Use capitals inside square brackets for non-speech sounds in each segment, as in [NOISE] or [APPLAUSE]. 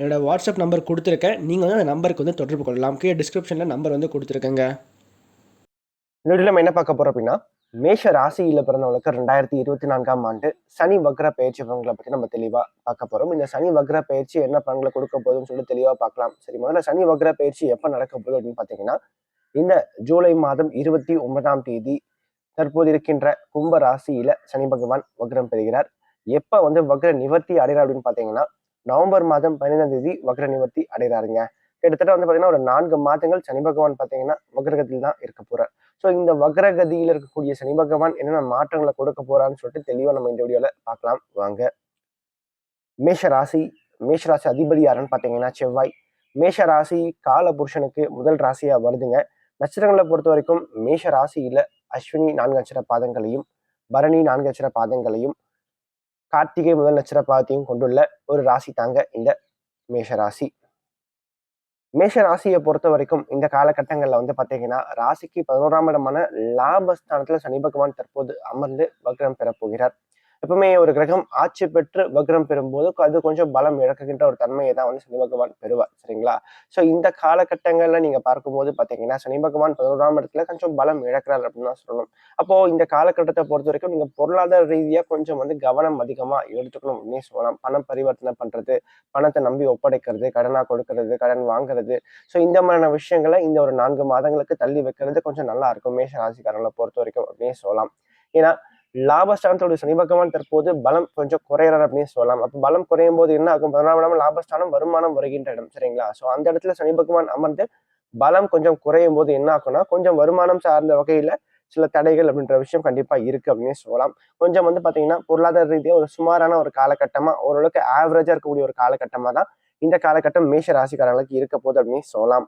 என்னோடய WhatsApp number கொடுத்துருக்கேன். நீங்கள் வந்து அந்த நம்பருக்கு வந்து தொடர்பு கொள்ளலாம். கீழே டிஸ்கிரிப்ஷனில் நம்பர் வந்து கொடுத்துருக்கேங்க. இந்த வீடியோ நம்ம என்ன பார்க்க போகிறோம் அப்படின்னா மேஷ ராசியில் பிறந்தவங்களுக்கு ரெண்டாயிரத்தி இருபத்தி நான்காம் ஆண்டு சனி வக்ர பயிற்சி பலன்களை பற்றி நம்ம தெளிவாக பார்க்க போகிறோம் இந்த சனி வக்ர பயிற்சி என்ன பலன்களை கொடுக்க போகுதுன்னு சொல்லிட்டு தெளிவாக பார்க்கலாம். சரி முதல்ல சனி வக்ர பயிற்சி எப்போ நடக்க போகுது அப்படின்னு பார்த்தீங்கன்னா இந்த ஜூலை மாதம் இருபத்தி ஒன்பதாம் தேதி தற்போது இருக்கின்ற கும்ப ராசியில சனி பகவான் வக்ரம் பெறுகிறார். எப்போ வந்து வக்ர நிவர்த்தி அடைகிறார் அப்படின்னு பார்த்தீங்கன்னா நவம்பர் மாதம் பதினைந்தாம் தேதி வக்ர நிவர்த்தி அடைகிறாருங்க. கிட்டத்தட்ட வந்து பார்த்தீங்கன்னா ஒரு நான்கு மாதங்கள் சனி பகவான் பார்த்தீங்கன்னா வக்ரகதியில் தான் இருக்க போறார். ஸோ இந்த வக்ரகதியில் இருக்கக்கூடிய சனி பகவான் என்னென்ன மாற்றங்களை கொடுக்க போறான்னு சொல்லிட்டு தெளிவாக நம்ம இந்த வீடியோவில் பார்க்கலாம். வாங்க. மேஷ ராசி மேஷ ராசி அதிபதி யாருன்னு பார்த்தீங்கன்னா செவ்வாய். மேஷ ராசி கால புருஷனுக்கு முதல் ராசியாக வருதுங்க. நட்சத்திரங்களை பொறுத்த வரைக்கும் மேஷ ராசியில் அஸ்வினி நான்கு அச்சர பாதங்களையும் பரணி நான்கு அச்சர பாதங்களையும் கார்த்திகை முதல் நட்சத்திர பாதத்தையும் கொண்டுள்ள ஒரு ராசி தாங்க இந்த மேஷ ராசி மேஷ ராசியை பொறுத்த வரைக்கும் இந்த காலகட்டங்கள்ல வந்து பார்த்தீங்கன்னா ராசிக்கு பதினோராம் இடமான லாபஸ்தானத்தில் சனி பகவான் தற்போது அமர்ந்து வக்ரம் பெறப்போகிறார். எப்பவுமே ஒரு கிரகம் ஆட்சி பெற்று வக்ரம் பெறும்போது அது கொஞ்சம் பலம் இழக்குகின்ற ஒரு தன்மையை தான் வந்து சனி பகவான் பெறுவார் சரிங்களா? ஸோ இந்த காலகட்டங்கள்ல நீங்க பார்க்கும்போது பாத்தீங்கன்னா சனி பகவான் பதினோராம் இடத்துல கொஞ்சம் பலம் இழக்கிறார் அப்படின்னு தான் சொல்லணும். அப்போ இந்த காலகட்டத்தை பொறுத்த வரைக்கும் நீங்க பொருளாதார ரீதியா கொஞ்சம் வந்து கவனம் அதிகமா எடுத்துக்கணும் அப்படின்னு சொல்லலாம். பணம் பரிவர்த்தனை பண்றது பணத்தை நம்பி ஒப்படைக்கிறது கடனா கொடுக்கறது கடன் வாங்குறது. ஸோ இந்த மாதிரியான விஷயங்களை இந்த ஒரு நான்கு மாதங்களுக்கு தள்ளி வைக்கிறது கொஞ்சம் நல்லா இருக்கும். மேஷ ராசிக்காரங்களை பொறுத்த வரைக்கும் அப்படின்னு சொல்லலாம். ஏன்னா லாபஸ்தானத்தோட சனி பகவான் தற்போது பலம் கொஞ்சம் குறையிறார் அப்படின்னு சொல்லலாம். அப்போ பலம் குறையும் போது என்ன ஆகும்? பதினாறாம் இடம் லாபஸ்தானம் வருமானம் வருகின்ற இடம் சரிங்களா? ஸோ அந்த இடத்துல சனி பகவான் அமர்ந்து பலம் கொஞ்சம் குறையும் போது என்ன ஆகும்னா கொஞ்சம் வருமானம் சார்ந்த வகையில சில தடைகள் அப்படின்ற விஷயம் கண்டிப்பா இருக்கு அப்படின்னு சொல்லலாம். கொஞ்சம் வந்து பாத்தீங்கன்னா பொருளாதார ரீதியாக ஒரு சுமாரான ஒரு காலகட்டமா ஓரளவுக்கு ஆவரேஜா இருக்கக்கூடிய ஒரு காலகட்டமா தான் இந்த காலகட்டம் மேஷ ராசிக்காரங்களுக்கு இருக்க போகுது அப்படின்னு சொல்லலாம்.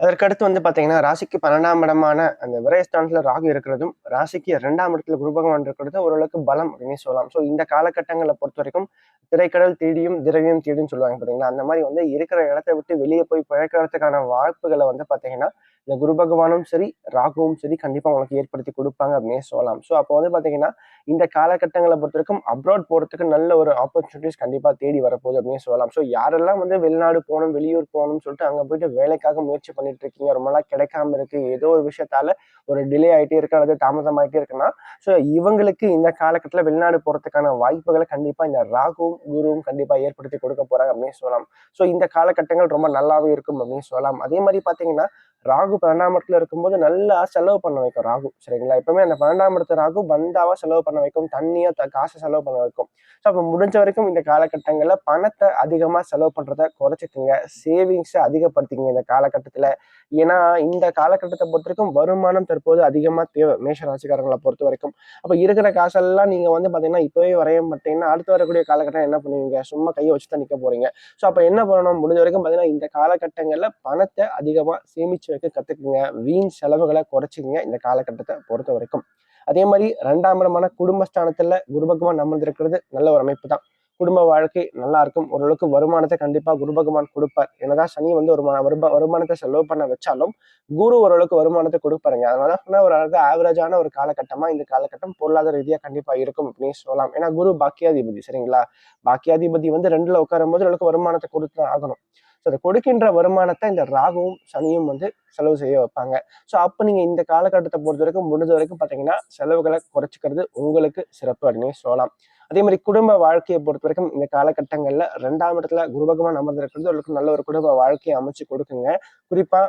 அதற்கடுத்து வந்து பார்த்தீங்கன்னா ராசிக்கு பன்னெண்டாம் இடமான அந்த விரயஸ்தானத்தில் ராகு இருக்கிறதும் ராசிக்கு இரண்டாம் இடத்துல குரு பகவான் இருக்கிறது ஓரளவுக்கு பலம் அப்படின்னு சொல்லலாம். ஸோ இந்த காலகட்டங்களை பொறுத்த வரைக்கும் திரைக்கடல் தேடியும் திரவியம் தேடியும் சொல்லுவாங்க பார்த்தீங்களா அந்த மாதிரி வந்து இருக்கிற இடத்த விட்டு வெளியே போய் பிழைக்கிறதுக்கான வாய்ப்புகளை வந்து பார்த்தீங்கன்னா இந்த குரு பகவானும் சரி ராகுவும் சரி கண்டிப்பா உங்களுக்கு ஏற்படுத்தி கொடுப்பாங்க அப்படின்னு சொல்லலாம். ஸோ அப்போ வந்து பாத்தீங்கன்னா இந்த காலகட்டங்களை பொறுத்த வரைக்கும் அப்ராட் போறதுக்கு நல்ல ஒரு ஆப்பர்ச்சுனிட்டிஸ் கண்டிப்பா தேடி வரப்போகுது அப்படின்னு சொல்லலாம். ஸோ யாரெல்லாம் வந்து வெளிநாடு போகணும் வெளியூர் போகணும்னு சொல்லிட்டு அங்க போயிட்டு வேலைக்காக முயற்சி பண்ணிட்டு இருக்கீங்க ரொம்ப நாள் கிடைக்காம இருக்கு ஏதோ ஒரு விஷயத்தால ஒரு டிலே ஆயிட்டே இருக்கு அல்லது தாமதம் ஆயிட்டே இருக்குன்னா ஸோ இவங்களுக்கு இந்த காலகட்டத்தில் வெளிநாடு போறதுக்கான வாய்ப்புகளை கண்டிப்பா இந்த ராகுவும் குருவும் கண்டிப்பா ஏற்படுத்தி கொடுக்க போறாங்க அப்படின்னு சொல்லலாம். ஸோ இந்த காலகட்டங்கள் ரொம்ப நல்லாவே இருக்கும் அப்படின்னு சொல்லலாம். அதே மாதிரி பாத்தீங்கன்னா ராகு பன்னெண்டாம் இடத்துல இருக்கும்போது நல்லா செலவு பண்ண வைக்கும் ராகு சரிங்களா? எப்பவுமே அந்த பன்னெண்டாம் இடத்து ராகு பந்தாவா செலவு பண்ண வைக்கும் தண்ணியா த காசை செலவு பண்ண வைக்கும். ஸோ அப்போ முடிஞ்ச வரைக்கும் இந்த காலகட்டங்களில் பணத்தை அதிகமாக செலவு பண்ணுறத குறைச்சிக்கோங்க. சேவிங்ஸை அதிகப்படுத்திக்கங்க இந்த காலகட்டத்தில். ஏன்னா இந்த காலகட்டத்தை பொறுத்த வரைக்கும் வருமானம் தற்போது அதிகமா தேவை மேஷ ராசிக்காரங்களை பொறுத்த வரைக்கும் அப்ப இருக்கிற காசெல்லாம் நீங்க வந்து பாத்தீங்கன்னா இப்பவே வரைய மாட்டீங்கன்னா அடுத்து வரக்கூடிய காலகட்டம் என்ன பண்ணுவீங்க? சும்மா கையை வச்சு தான் நிக்க போறீங்க. ஸோ அப்ப என்ன பண்ணணும்? முடிஞ்ச வரைக்கும் பாத்தீங்கன்னா இந்த காலகட்டங்கள்ல பணத்தை அதிகமா சேமிச்சு வைக்க கத்துக்குங்க. வீண் செலவுகளை குறைச்சிக்கங்க இந்த காலகட்டத்தை பொறுத்த வரைக்கும் அதே மாதிரி ரெண்டாம் இடமான குடும்பஸ்தானத்துல குருபகவான் அமர்ந்திருக்கிறது நல்ல ஒரு அமைப்பு தான். குடும்ப வாழ்க்கை நல்லா இருக்கும் ஓரளவுக்கு வருமானத்தை கண்டிப்பா குரு பகவான் கொடுப்பார். என்னதான் சனி வந்து ஒரு வருமா வருமானத்தை செலவு பண்ண வச்சாலும் குரு ஓரளவுக்கு வருமானத்தை கொடுப்பாருங்க. அதனால ஒரு அளவுக்கு ஆவரேஜான ஒரு காலகட்டமா இந்த காலகட்டம் பொருளாதார ரீதியா கண்டிப்பா இருக்கும் அப்படின்னு சொல்லலாம். ஏன்னா குரு பாக்கியாதிபதி சரிங்களா? பாக்கியாதிபதி வந்து ரெண்டுல உட்காரும் போது ஓரளவுக்கு வருமானத்தை கொடுத்து ஆகணும். ஸோ அதை கொடுக்கின்ற வருமானத்தை இந்த ராகுவும் சனியும் வந்து செலவு செய்ய வைப்பாங்க. ஸோ அப்போ நீங்கள் இந்த காலகட்டத்தை பொறுத்த வரைக்கும் முடிஞ்ச வரைக்கும் பார்த்தீங்கன்னா செலவுகளை குறைச்சிக்கிறது உங்களுக்கு சிறப்பு அப்படின்னு சொல்லலாம். அதே மாதிரி குடும்ப வாழ்க்கையை பொறுத்த வரைக்கும் இந்த காலகட்டங்களில் ரெண்டாம் இடத்துல குரு அமர்ந்திருக்கிறது அவர்களுக்கு நல்ல ஒரு குடும்ப வாழ்க்கையை அமைச்சு கொடுக்குங்க. குறிப்பா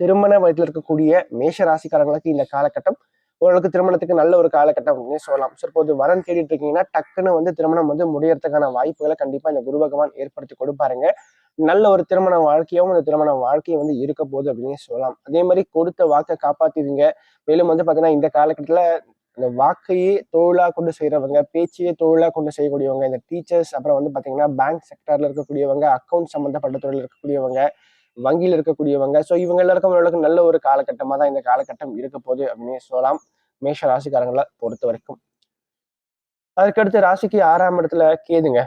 திருமண வயதில் இருக்கக்கூடிய மேஷ ராசிக்காரங்களுக்கு இந்த காலகட்டம் ஓரளவுக்கு திருமணத்துக்கு நல்ல ஒரு காலகட்டம் அப்படின்னு சொல்லலாம். ஸோ இப்போது வரன் தேடிட்டு இருக்கீங்கன்னா டக்குன்னு வந்து திருமணம் வந்து முடியறதுக்கான வாய்ப்புகளை கண்டிப்பா இந்த குரு பகவான் ஏற்படுத்தி கொடுப்பாருங்க. நல்ல ஒரு திருமண வாழ்க்கையும் அந்த திருமண வாழ்க்கையும் வந்து இருக்க போகுது அப்படின்னு சொல்லலாம். அதே மாதிரி கொடுத்த வாக்கை காப்பாத்திடுங்க மேலும் வந்து பாத்தீங்கன்னா இந்த காலகட்டத்துல இந்த வாக்கையே தொழிலா கொண்டு செய்கிறவங்க பேச்சையே தொழிலா கொண்டு செய்யக்கூடியவங்க, இந்த டீச்சர்ஸ் அப்புறம் வந்து பார்த்தீங்கன்னா, பேங்க் செக்டார்ல இருக்கக்கூடியவங்க, அக்கௌண்ட் சம்மந்தப்பட்ட துறையில் இருக்கக்கூடியவங்க, வங்கியில இருக்கக்கூடியவங்க. ஸோ இவங்க எல்லாருக்கும் ஓரளவுக்கு நல்ல ஒரு காலகட்டமாக தான் இந்த காலகட்டம் இருக்க போகுது அப்படின்னு சொல்லலாம். மேஷ ராசிக்காரங்களை பொறுத்த வரைக்கும் அதுக்கடுத்து ராசிக்கு ஆறாம் இடத்துல கேதுங்க.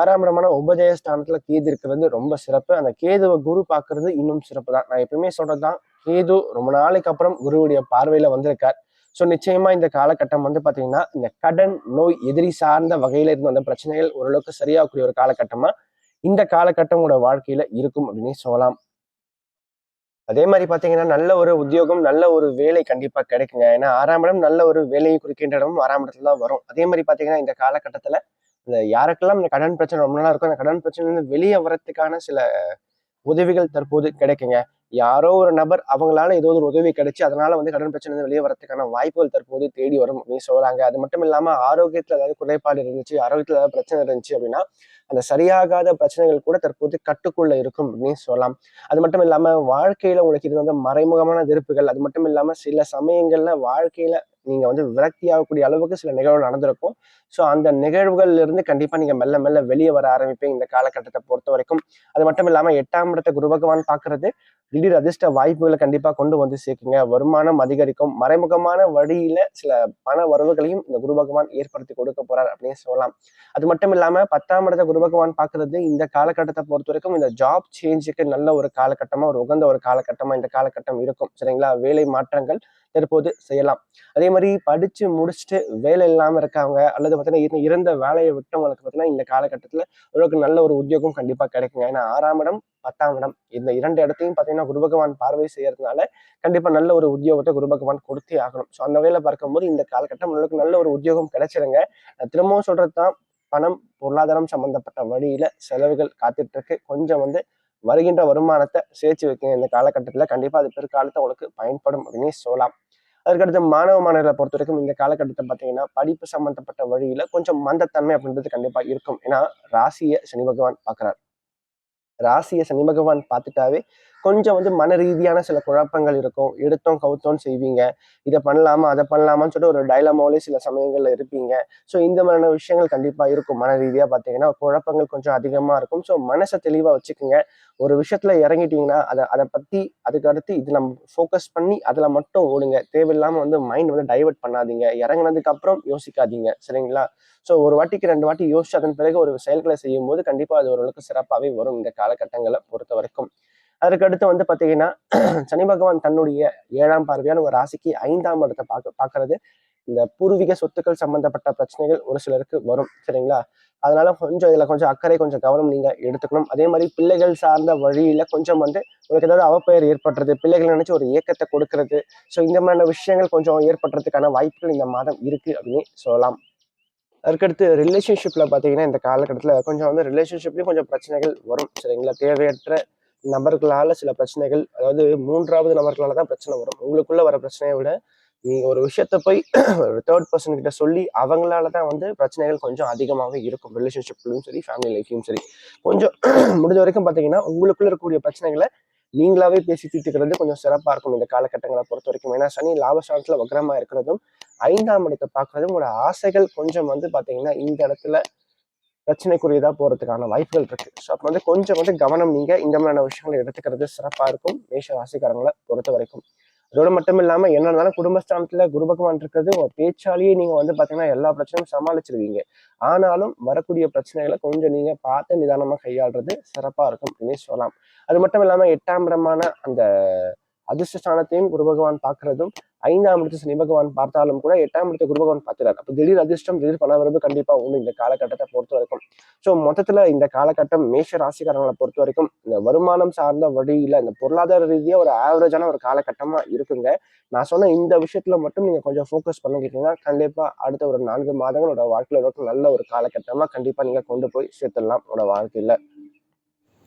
ஆறாம் இடமான உபஜய ஸ்தானத்துல கேது இருக்கிறது ரொம்ப சிறப்பு. அந்த கேதுவை குரு பாக்குறது இன்னும் சிறப்பு தான். நான் எப்பயுமே சொல்றது தான். கேது ரொம்ப நாளைக்கு அப்புறம் குருவுடைய பார்வையில வந்திருக்கார். ஸோ நிச்சயமா இந்த காலகட்டம் வந்து பாத்தீங்கன்னா இந்த கடன், நோய், எதிரி சார்ந்த வகையில இருந்து வந்த பிரச்சனைகள் ஓரளவுக்கு சரியாகக்கூடிய ஒரு காலகட்டமா, இந்த காலகட்டம் உங்களோட வாழ்க்கையில இருக்கும் அப்படின்னே சொல்லலாம். அதே மாதிரி பார்த்தீங்கன்னா, நல்ல ஒரு உத்தியோகம், நல்ல ஒரு வேலை கண்டிப்பா கிடைக்குங்க. ஏன்னா ஆறாம் இடம் நல்ல ஒரு வேலையை குறிக்கின்ற இடமும் ஆறாம் இடத்துல தான் வரும். அதே மாதிரி பார்த்தீங்கன்னா, இந்த காலகட்டத்துல இந்த யாருக்கெல்லாம் இந்த கடன் பிரச்சனை ரொம்ப நல்லா இருக்கும் அந்த கடன் பிரச்சனையிலிருந்து வெளிய வரத்துக்கான சில உதவிகள் தற்போது கிடைக்குங்க. யாரோ ஒரு நபர் அவங்களால ஏதோ ஒரு உதவி கிடைச்சு, அதனால வந்து கடன் பிரச்சனை வெளிய வரதுக்கான வாய்ப்புகள் தற்போது தேடி வரும் அப்படின்னு சொல்றாங்க அது மட்டும் இல்லாம ஆரோக்கியத்துல ஏதாவது குறைபாடு இருந்துச்சு, ஆரோக்கியத்துல ஏதாவது பிரச்சனை இருந்துச்சு அப்படின்னா, அந்த சரியாகாத பிரச்சனைகள் கூட தற்போது கட்டுக்குள்ள இருக்கும் அப்படின்னு சொல்லலாம். அது மட்டும் இல்லாம வாழ்க்கையில உங்களுக்கு இது வந்து மறைமுகமான வெறுப்புகள், அது மட்டும் இல்லாம சில சமயங்கள்ல வாழ்க்கையில நீங்க வந்து விரக்தி ஆகக்கூடிய அளவுக்கு சில நிகழ்வுகள் நடந்திருக்கும். ஸோ அந்த நிகழ்வுகள்ல இருந்து கண்டிப்பா நீங்க மெல்ல மெல்ல வெளியே வர ஆரம்பிப்பீங்க இந்த காலகட்டத்தை பொறுத்த வரைக்கும் அது மட்டும் இல்லாம எட்டாம் இடத்தை குரு பகவான் பாக்குறது திடீர் அதிர்ஷ்ட வாய்ப்புகளை கண்டிப்பாக கொண்டு வந்து சேர்க்குங்க. வருமானம் அதிகரிக்கும். மறைமுகமான வழியில சில பண வரவுகளையும் இந்த குரு பகவான் ஏற்படுத்தி கொடுக்க போறார் அப்படின்னு சொல்லலாம். அது மட்டும் இல்லாம 10ஆம் இடத்த குரு பகவான் இந்த இந்த பொறுத்த வரைக்கும் இந்த ஜாப் சேஞ்சுக்கு நல்ல ஒரு காலகட்டமா, ஒரு உகந்த ஒரு காலகட்டமா இந்த காலகட்டம் இருக்கும். சரிங்களா? வேலை மாற்றங்கள் தற்போது செய்யலாம். அதே மாதிரி படிச்சு முடிச்சுட்டு வேலை இல்லாம இருக்காங்க அல்லது பார்த்தீங்கன்னா இறந்த இருந்த விட்டவங்களுக்கு பார்த்தீங்கன்னா, இந்த காலகட்டத்துல ஓரளவுக்கு நல்ல ஒரு உத்தியோகம் கண்டிப்பா கிடைக்குங்க. ஏன்னா ஆறாம் இடம், 10ஆம் இடம் இந்த இரண்டு இடத்தையும் பார்த்தீங்கன்னா, குருபகவான் பார்வை செய்யறதுனால, கண்டிப்பா நல்ல ஒரு உத்தியோகத்தை குருபகவான் கொடுத்தே ஆகணும். ஸோ அந்த வகையில பார்க்கும்போது இந்த காலகட்டம் உங்களுக்கு நல்ல ஒரு உத்தியோகம் கிடைச்சிருங்க. திரும்பவும் சொல்றது தான், பணம், பொருளாதாரம் சம்பந்தப்பட்ட வழியில செலவுகள் காத்துட்டு இருக்கு. கொஞ்சம் வந்து வருகின்ற வருமானத்தை சேர்த்து வைக்கணும் இந்த காலகட்டத்துல. கண்டிப்பா அது பிற்காலத்தை உங்களுக்கு பயன்படும் அப்படின்னே சொல்லலாம். அதுக்கடுத்து மாணவ, மாணவர்களை பொறுத்த வரைக்கும் இந்த காலகட்டத்தை பார்த்தீங்கன்னா, படிப்பு சம்பந்தப்பட்ட வழியில கொஞ்சம் மந்தத்தன்மை அப்படின்றது கண்டிப்பா இருக்கும். ஏன்னா ராசிய சனி பகவான் பார்க்கிறார். ராசிய சனி பகவான் பார்த்துட்டாவே, கொஞ்சம் வந்து மன ரீதியான சில குழப்பங்கள் இருக்கும். எடுத்தோம், கவுத்தோம் செய்வீங்க. இதை பண்ணலாமா, அதை பண்ணலாமான்னு சொல்லிட்டு ஒரு டைலமாவிலே சில சமயங்கள்ல இருப்பீங்க. ஸோ இந்த மாதிரியான விஷயங்கள் கண்டிப்பா இருக்கும். மன ரீதியா பார்த்தீங்கன்னா, குழப்பங்கள் கொஞ்சம் அதிகமா இருக்கும். ஸோ மனசை தெளிவா வச்சுக்கோங்க ஒரு விஷயத்துல இறங்கிட்டீங்கன்னா, அதை அதை பத்தி அதுக்கு அடுத்து இதுல ஃபோக்கஸ் பண்ணி அதுல மட்டும் ஓடுங்க. தேவையில்லாம வந்து மைண்ட் வந்து டைவர்ட் பண்ணாதீங்க. இறங்குனதுக்கு அப்புறம் யோசிக்காதீங்க. சரிங்களா? ஸோ ஒரு வாட்டிக்கு ரெண்டு வாட்டி யோசிச்சு அதன் பிறகு ஒரு செயல்கள செய்யும்போது, கண்டிப்பா அது ஓரளவுக்கு சிறப்பாகவே வரும் இந்த காலக்கட்டங்களை பொறுத்த வரைக்கும் அதற்கடுத்து வந்து பார்த்தீங்கன்னா, [CLEARS THROAT] சனி பகவான் தன்னுடைய ஏழாம் பார்வையான ஒரு ராசிக்கு ஐந்தாம் இடத்தை பார்க்க பார்க்கறது இந்த பூர்வீக சொத்துக்கள் சம்பந்தப்பட்ட பிரச்சனைகள் ஒரு சிலருக்கு வரும். சரிங்களா? அதனால கொஞ்சம் இதுல கொஞ்சம் அக்கறை, கொஞ்சம் கவனம் நீங்க எடுத்துக்கணும். அதே மாதிரி பிள்ளைகள் சார்ந்த வழியில கொஞ்சம் வந்து உங்களுக்கு ஏதாவது அவப்பெயர் ஏற்படுறது, பிள்ளைகள் நினைச்சு ஒரு இயக்கத்தை கொடுக்கறது ஸோ இந்த மாதிரியான விஷயங்கள் கொஞ்சம் ஏற்படுறதுக்கான வாய்ப்புகள் இந்த மாதம் இருக்கு அப்படின்னே சொல்லலாம். அதுக்கடுத்து ரிலேஷன்ஷிப்ல பார்த்தீங்கன்னா, இந்த காலகட்டத்தில் கொஞ்சம் வந்து ரிலேஷன்ஷிப்லயும் கொஞ்சம் பிரச்சனைகள் வரும். சரிங்களா? தேவையற்ற நபர்களால் சில பிரச்சனைகள், அதாவது மூன்றாவது நபர்களால தான் பிரச்சனை வரும். உங்களுக்குள்ள வர பிரச்சனைய விட, நீங்க ஒரு விஷயத்த போய் [CLEARS THROAT] ஒரு தேர்ட் பர்சன் கிட்ட சொல்லி, அவங்களால தான் வந்து பிரச்சனைகள் கொஞ்சம் அதிகமாகவே இருக்கும். ரிலேஷன்ஷிப்லையும் சரி, ஃபேமிலி லைஃப்லையும் சரி. கொஞ்சம் [CLEARS THROAT] முடிஞ்ச வரைக்கும் பார்த்தீங்கன்னா, உங்களுக்குள்ள இருக்கக்கூடிய பிரச்சனைகளை நீங்களாவே பேசி தீர்த்துக்கிறது கொஞ்சம் சிறப்பாக இருக்கும் இந்த காலகட்டங்களை பொறுத்த வரைக்கும் ஏன்னா சனி லாபஸ்தானத்தில் வக்ரமாக இருக்கிறதும், ஐந்தாம் இடத்தை பார்க்குறதும் உங்களோட ஆசைகள் கொஞ்சம் வந்து பார்த்தீங்கன்னா, இந்த இடத்துல பிரச்சனைக்குரியதாக போகிறதுக்கான வாய்ப்புகள் இருக்கு. ஸோ அப்போ வந்து கொஞ்சம் வந்து கவனம் நீங்க இந்த மாதிரியான விஷயங்களை எடுத்துக்கிறது சிறப்பாக இருக்கும். மேஷ வாசிக்காரங்களை பொறுத்த வரைக்கும் அதோட மட்டும் இல்லாமல் என்ன இருந்தாலும் குடும்பஸ்தானத்தில் குருபகவான் இருக்கிறது, உங்கள் பேச்சாலேயே நீங்கள் வந்து பார்த்தீங்கன்னா, எல்லா பிரச்சனையும் சமாளிச்சிருவீங்க ஆனாலும் வரக்கூடிய பிரச்சனைகளை கொஞ்சம் நீங்கள் பார்த்து நிதானமாக கையாளுறது சிறப்பாக இருக்கும் அப்படின்னே சொல்லலாம். அது மட்டும் இல்லாமல் எட்டாம் இடமான அந்த அதிர்ஷ்ட ஸ்தானத்தையும் குரு பகவான் ஐந்தாம் இடத்து சனி பகவான் பார்த்தாலும் கூட எட்டாம் இடத்த குரு பகவான் அப்போ திடீர் அதிர்ஷ்டம், திடீர் பணவரவு கண்டிப்பா உண்டு இந்த காலக்கட்டத்தை பொறுத்த வரைக்கும் ஸோ மொத்தத்துல இந்த காலகட்டம் மேஷ ராசிக்காரங்களை பொறுத்த வரைக்கும் இந்த வருமானம் சார்ந்த வழியில இந்த பொருளாதார ரீதியா ஒரு ஆவரேஜான ஒரு காலகட்டமா இருக்குங்க. நான் சொன்ன இந்த விஷயத்துல மட்டும் நீங்க கொஞ்சம் ஃபோக்கஸ் பண்ணிக்கிட்டீங்கன்னா, கண்டிப்பா அடுத்த ஒரு நான்கு மாதங்களோட வாழ்க்கையில நல்ல ஒரு காலகட்டமா கண்டிப்பா நீங்க கொண்டு போய் சேர்த்துடலாம் உங்களோட வாழ்க்கையில.